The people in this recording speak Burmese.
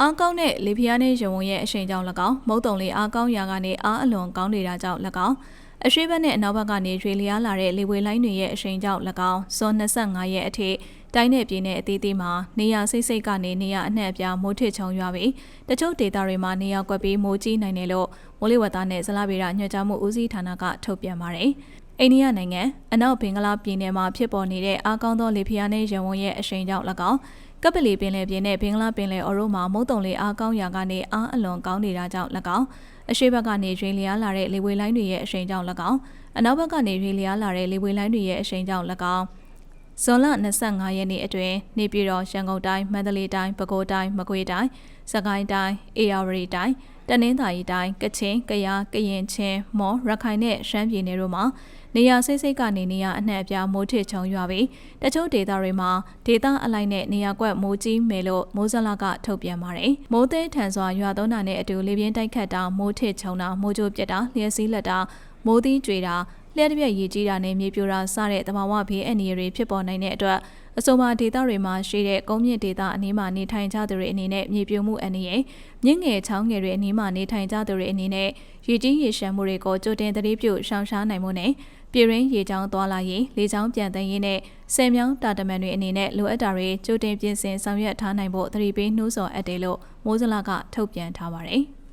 အားကောင်းတဲ့လေဖျားနှင့်ရုံဝင်ရဲ့အရှိန်ကြောင့်၎င်းမုတ်တုံလေးအားကောင်းရာကနေအားအလွန်ကောင်းနေတာကြောင့်၎င်းအရှိတ်ဘက်နဲ့အနောက်ဘက်ကနေရွေလျားလာတဲ့လေဝေလိုင်းတွေရဲ့အရှိန်ကြောင့်၎င်းဇွန်25ရက်အထိတိုင်းနယ်ပြည်နယ်အသီးသီးမှာနေရစိတ်စိတ်ကနေနေရအနှံ့အပြားမိုးထစ်ချုံရွာပြီးတချို့ဒေသတွေမှာနေရကွက်ပြီးမိုးကြီးနိုင်တယ်လို့မိုးလေဝသနဲ့ဇလဗေဒညွှန်ကြားမှုဦးစီးဌာနကထုတ်ပြန်ပါတယ်။အိန္ဒိယနိုင်ငံအနောက်ဘင်္ဂလားပြည်နယ်မှာဖြစ်ပေါ်နေတဲ့အားကောင်းသောလေဖျားနဲ့ရဝုံရဲ့အရှိန်ကြောင့်၎င်း ကပလီပင်လယ်ပြင်နဲ့ဘင်္ဂလားပင်လယ်အော်ရိုမှာမုတ်တုံလေးအားကောင်းရာကနေအားအလွန်ကောင်းနေတာကြောင့်၎င်းအရှိဘက်ကနေရွေလျားလာတဲ့လေဝေလိုင်းတွေရဲ့အရှိန်ကြောင့်၎င်းအနောက်ဘက်ကနေရွေလျားလာတဲ့လေဝေလိုင်းတွေရဲ့အရှိန်ကြောင့်၎င်းဇွန်လ25ရက်နေ့အတွင်းနေပြည်တော်ရန်ကုန်တိုင်းမန္တလေးတိုင်းပဲခူးတိုင်းမကွေးတိုင်းစကိုင်းတိုင်းအေရဝတီတိုင်း တနင်္သာရီတိုင်းကချင်ကယားကရင်ချင်းမော်ရခိုင်နဲ့ရှမ်းပြည်နယ်တို့မှာနေရာစိတ်စိတ်ကနေနေရာအနှံ့အပြားမိုးထစ်ချုံရွာပြီးတချို့ဒေသတွေမှာဒေသအလိုက်နဲ့နေရာကွက်မိုးကြီးမယ်လို့မိုးစလကထုတ်ပြန်ပါတယ်။မိုးသေးထန်စွာရွာသွန်းတာနဲ့အတူလေပြင်းတိုက်ခတ်တာမိုးထစ်ချုံတာမိုးကြိုးပြက်တာလျှက်စီးလက်တာမိုးသီးကြွေတာ လျှက်တစ်ပြက်ရေကြီးတာနဲ့မြေပြိုတာစတဲ့တဘာဝဘေးအန္တရာယ်တွေဖြစ်ပေါ်နိုင်တဲ့အတွက်အဆိုပါဒေသတွေမှာရှိတဲ့ကုန်းမြင့်ဒေသအနီးမှာနေထိုင်ကြသူတွေအနေနဲ့မြေပြိုမှုအန္တရာယ်မြင့်ငယ်ချောင်းငယ်တွေအနီးမှာနေထိုင်ကြသူတွေအနေနဲ့ရေကြီးရေရှမ်းမှုတွေကိုကြိုတင်သတိပြုရှောင်ရှားနိုင်မှုနဲ့ပြည်ရင်းရေချောင်းသွားလာရေးလေချောင်းပြန်တန်းရေးနဲ့ဆယ်မြောင်းတာတမန်တွေအနေနဲ့လိုအပ်တာတွေကြိုတင်ပြင်ဆင်ဆောင်ရွက်ထားနိုင်ဖို့သတိပေးနှိုးဆော်အပ်တယ်လို့မိုးစလကထုတ်ပြန်ထားပါတယ်။